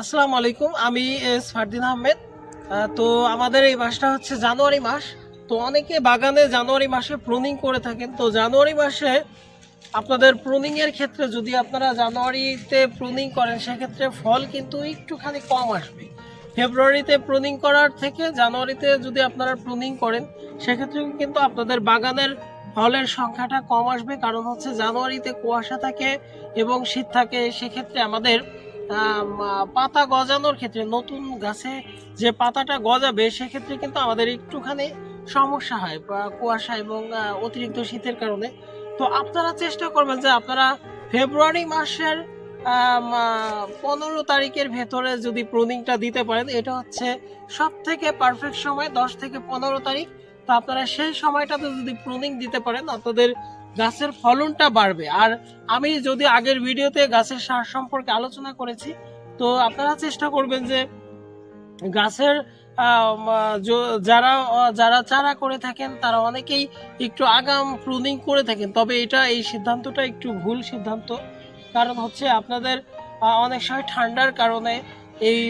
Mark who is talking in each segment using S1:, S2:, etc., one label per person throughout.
S1: আসসালামু আলাইকুম, আমি এস ফারদিন আহমেদ। তো আমাদের এই মাসটা হচ্ছে জানুয়ারি মাস। তো অনেকে বাগানে জানুয়ারি মাসে প্রুনিং করে থাকেন। তো জানুয়ারি মাসে আপনাদের প্রুনিং এর ক্ষেত্রে যদি আপনারা জানুয়ারিতে প্রুনিং করেন, সেক্ষেত্রে ফল কিন্তু একটুখানি কম আসবে। ফেব্রুয়ারিতে প্রুনিং করার থেকে জানুয়ারিতে যদি আপনারা প্রুনিং করেন, সেক্ষেত্রে কিন্তু আপনাদের বাগানের ফলের সংখ্যাটা কম আসবে। কারণ হচ্ছে জানুয়ারিতে কুয়াশা থাকে এবং শীত থাকে, সেক্ষেত্রে আমাদের পাতা গজানোর ক্ষেত্রে, নতুন গাছে যে পাতাটা গজাবে, সেক্ষেত্রে কিন্তু আমাদের একটুখানি সমস্যা হয় কুয়াশা এবং অতিরিক্ত শীতের কারণে। তো আপনারা চেষ্টা করবেন যে আপনারা ফেব্রুয়ারি মাসের পনেরো তারিখের ভেতরে যদি প্রুনিংটা দিতে পারেন, এটা হচ্ছে সব থেকে পারফেক্ট সময়, দশ থেকে পনেরো তারিখ। তো আপনারা সেই সময়টাতে যদি প্রুনিং দিতে পারেন, আপনাদের গাছের ফলনটা বাড়বে। আর আমি যদি আগের ভিডিওতে গাছের সার সম্পর্কে আলোচনা করেছি, তো আপনারা চেষ্টা করবেন যে গাছের যারা যারা চারা করে থাকেন, তারা অনেকেই একটু আগাম প্রুনিং করে থাকেন। তবে এটা, এই সিদ্ধান্তটা একটু ভুল সিদ্ধান্ত। কারণ হচ্ছে আপনাদের অনেক সময় ঠান্ডার কারণে এই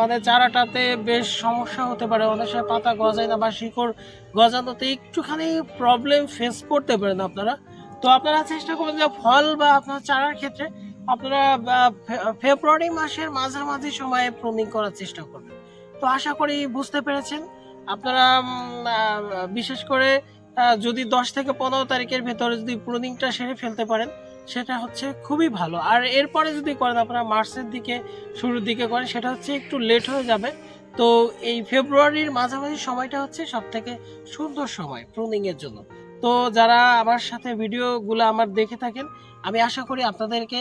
S1: মানে চারাটাতে বেশ সমস্যা হতে পারে। অনেক সময় পাতা গজায় না বা শিকড় গজানোতে একটুখানি প্রবলেম ফেস করতে পারেন আপনারা। তো আপনারা চেষ্টা করবেন যে ফল বা আপনার চারার ক্ষেত্রে আপনারা ফেব্রুয়ারি মাসের মাঝামাঝি সময়ে প্রুনিং করার চেষ্টা করবেন। তো আশা করি বুঝতে পেরেছেন। আপনারা বিশেষ করে যদি দশ থেকে পনেরো তারিখের ভেতরে যদি প্রুনিংটা সেরে ফেলতে পারেন সেটা হচ্ছে খুবই ভালো। আর এরপরে যদি করেন আপনারা মার্চের দিকে, শুরুর দিকে করেন, সেটা হচ্ছে একটু লেট হয়ে যাবে। তো এই ফেব্রুয়ারির মাঝামাঝি সময়টা হচ্ছে সব থেকে সুন্দর সময় প্রুনিং এর জন্য। তো যারা আমার সাথে ভিডিওগুলো আমার দেখে থাকেন, আমি আশা করি আপনাদেরকে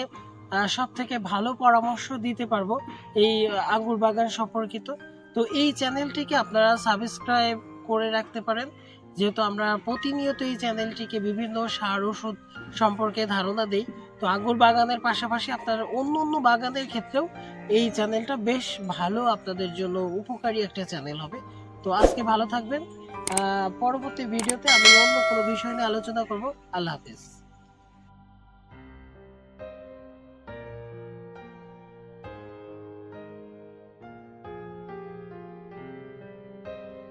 S1: সব থেকে ভালো পরামর্শ দিতে পারব এই আঙ্গুর বাগান সম্পর্কিত। তো এই চ্যানেলটিকে আপনারা সাবস্ক্রাইব করে রাখতে পারেন। যেহেতু আমরা প্রতিনিয়ত এই চ্যানেলটিকে বিভিন্ন সার, ওষুধ সম্পর্কে ধারণা দিই, তো আঙ্গুর বাগানের পাশাপাশি আপনার অন্য অন্য বাগানের ক্ষেত্রেও এই চ্যানেলটা বেশ ভালো আপনাদের জন্য উপকারী একটা চ্যানেল হবে। তো আজকে ভালো থাকবেন। পরবর্তী ভিডিওতে আমি অন্য কোনো বিষয় নিয়ে আলোচনা করব। আল্লাহ হাফিজ।